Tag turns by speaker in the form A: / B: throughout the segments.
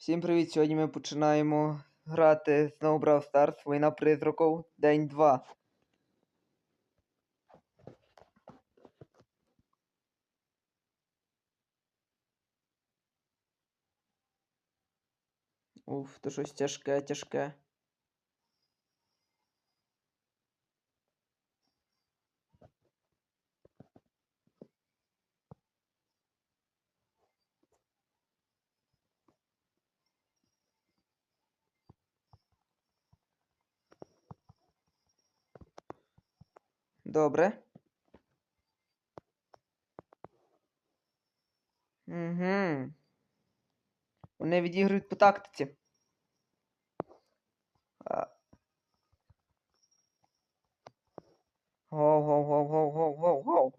A: Всім привіт! Сьогодні ми починаємо грати знову Brawl Stars, Війна призраків, день 2. Уф, то щось тяжке, тяжке. Добре. Угу. Вони відіграють по тактиці. Гоу-гоу-гоу-гоу-гоу-гоу-гоу.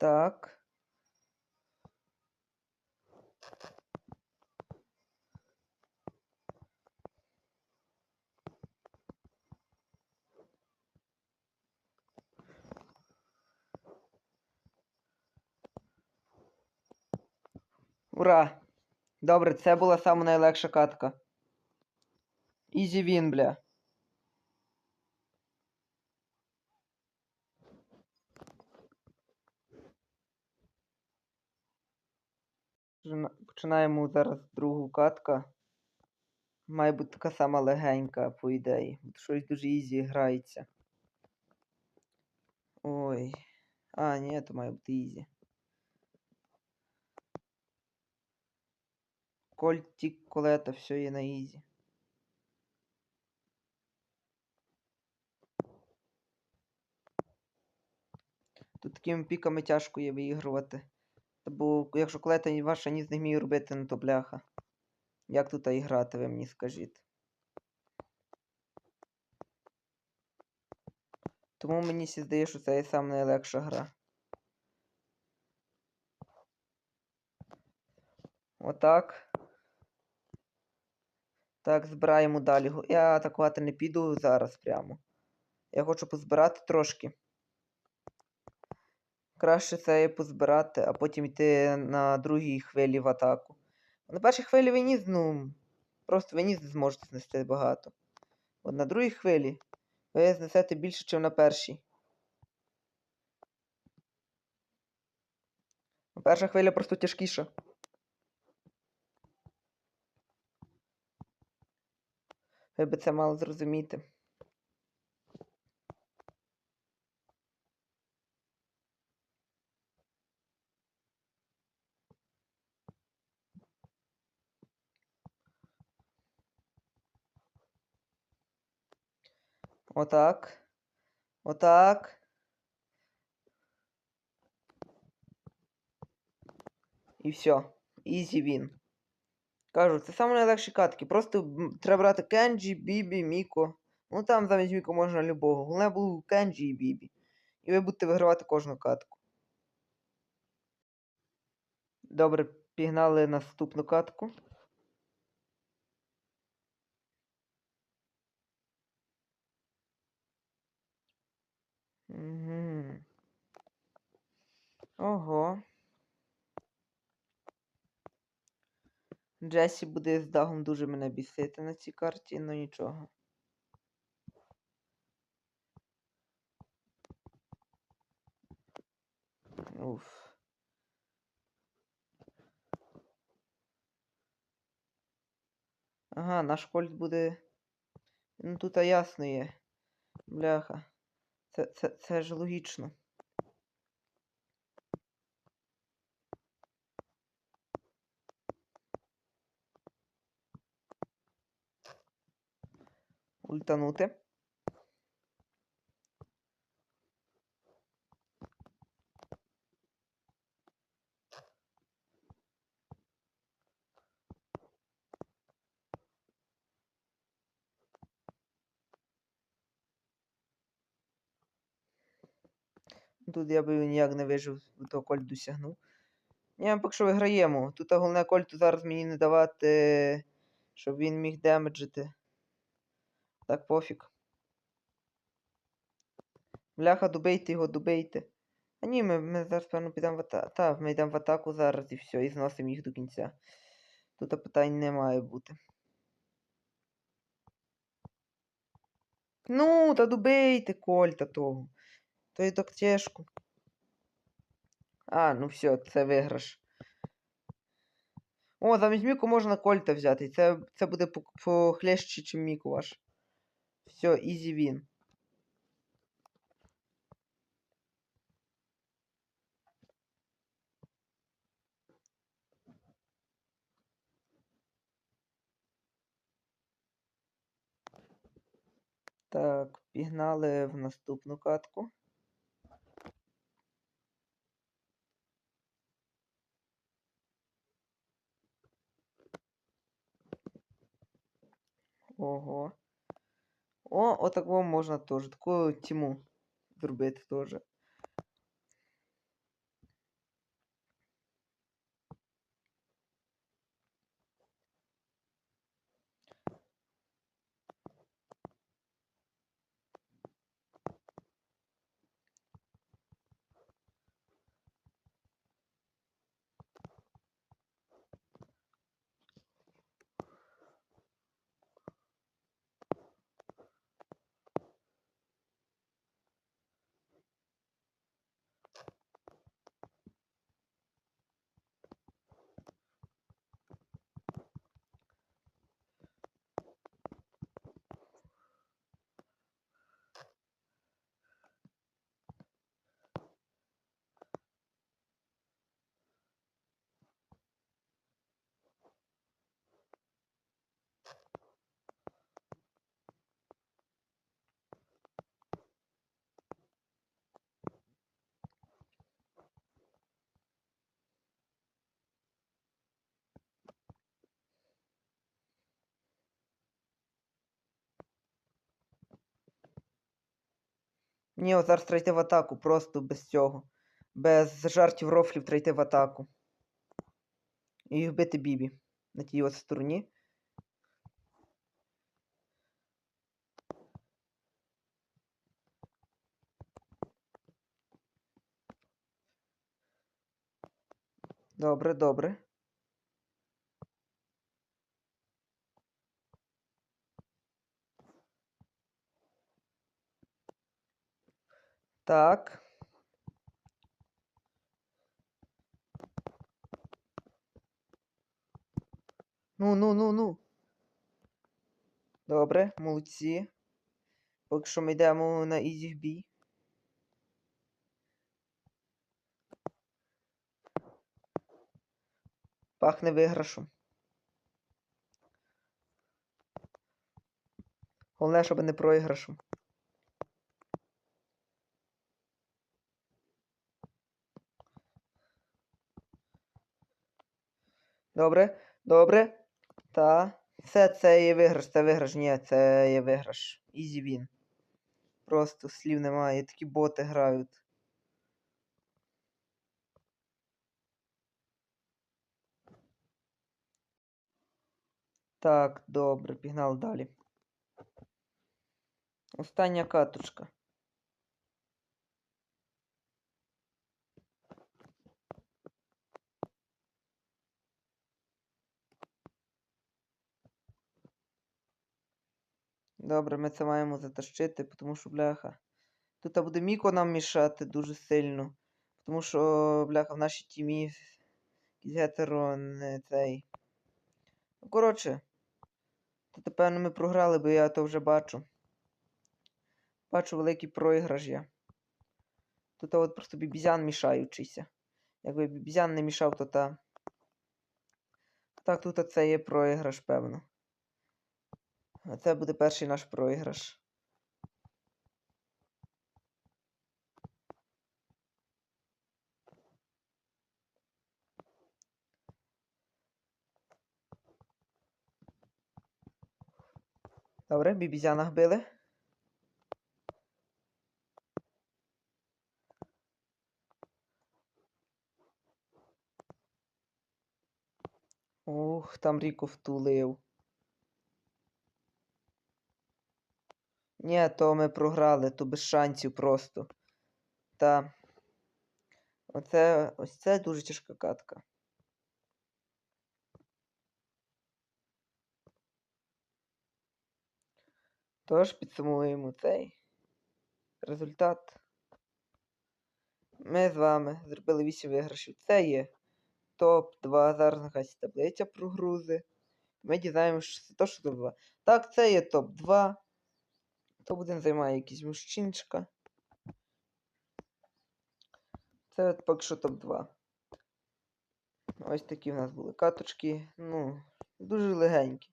A: Так. Ура! Добре, це була сама найлегша катка. Ізі він, бля. Починаємо зараз другу катка. Має бути така сама легенька, по ідеї. Щось дуже ізі грається. Ой. А, ні, то має бути ізі. Кольті, колета, все є на ізі. Тут такими піками тяжко є виігрувати. Бо якщо колета ваша ніс не вміє робити, ну то бляха. Як тут і грати, ви мені скажіть. Тому мені сі здає, що це і сам найлегша гра. Отак. Так, збираємо далі. Я атакувати не піду зараз прямо. Я хочу позбирати трошки. Краще це позбирати, а потім йти на другій хвилі в атаку. На першій хвилі ви ніс, ну, просто ви зможете знести багато. От на другій хвилі ви знесете більше, ніж на першій. Перша хвиля просто тяжкіша. Ви би це мали зрозуміти. Отак. Отак. І все. Ізі він. Кажу, це саме найлегші катки. Просто треба брати Кенджі, Бібі, Міко. Ну там замість Міко можна любого. Головне було Кенджі і Бібі. І ви будете вигравати кожну катку. Добре, пігнали наступну катку. Угу. Ого. Джесі буде з Дагом дуже мене бісити на цій карті, ну нічого. Уф. Ага, наш кольт буде. Ну тут ясно є. Бляха. Це, це, це ж логічно. ультанути. Тут я би ніяк не вижив, то кольт досягнув. Ні, поки що виграємо. Тут головне кольту зараз мені не давати, щоб він міг демеджити. Так, пофіг. Бляха, добийте його, добийте. А ні, ми, ми зараз, певно, підемо в атаку. Так, ми йдемо в атаку зараз і все, і зносимо їх до кінця. Тут питань не має бути. Ну, та добийте кольта того. То так тяжко. А, ну все, це виграш. О, замість Міку можна кольта взяти. Це, це буде похлеще, чим Міку ваш. Все, ізі він. Так, пігнали в наступну катку. Ого. О, отакого можна теж. Таку тіму зробити теж. Ні, от зараз треба йти в атаку, просто без цього. Без жартів рофлів треба йти в атаку. І вбити Бібі на тій от стороні. Добре, добре. Так. Ну, ну, ну, ну. Добре, молодці. Поки що ми йдемо на ізі в бій. Пахне виграшем. Головне, щоб не проіграшем. Добре, добре. Та. Все, це є виграш, це виграш. Ні, це є виграш. Ізі він. Просто слів немає. Такі боти грають. Так, добре, пігнали далі. Остання каточка. Добре, ми це маємо затащити, тому що, бляха. Тут буде Міко нам мішати дуже сильно. Тому що, бляха, в нашій тімі гетеро не цей. Ну, коротше. Тут, певно, ми програли, бо я то вже бачу. Бачу великий проіграш я. Тут от просто бібізян мішаючийся. Якби бібізян не мішав, то та. Так, тут це є проіграш, певно. Це буде перший наш проіграш. Добре, бібізяна гбили. Ух, там Ріко втулив. Ні, то ми програли, то без шансів просто. Та. Оце ось це дуже тяжка катка. Тож підсумуємо цей результат. Ми з вами зробили 8 виграшів. Це є топ-2. Зараз нехай ця таблиця прогрузи. Ми дізнаємося, що це то, що топ-2. Так, це є топ-2. Топ-1 займає якийсь мужчинчика. Це от поки що топ-2. Ось такі в нас були каточки. Ну, дуже легенькі.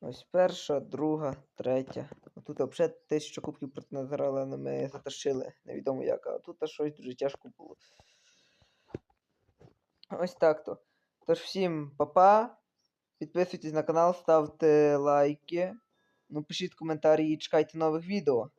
A: Ось перша, друга, третя. Тут взагалі тисячу кубків проти Назара, але ми затащили. Невідомо як, а тут щось дуже тяжко було. Ось так то. Тож всім па-па. Підписуйтесь на канал, ставте лайки. Ну, пишіть коментарі і чекайте нових відео.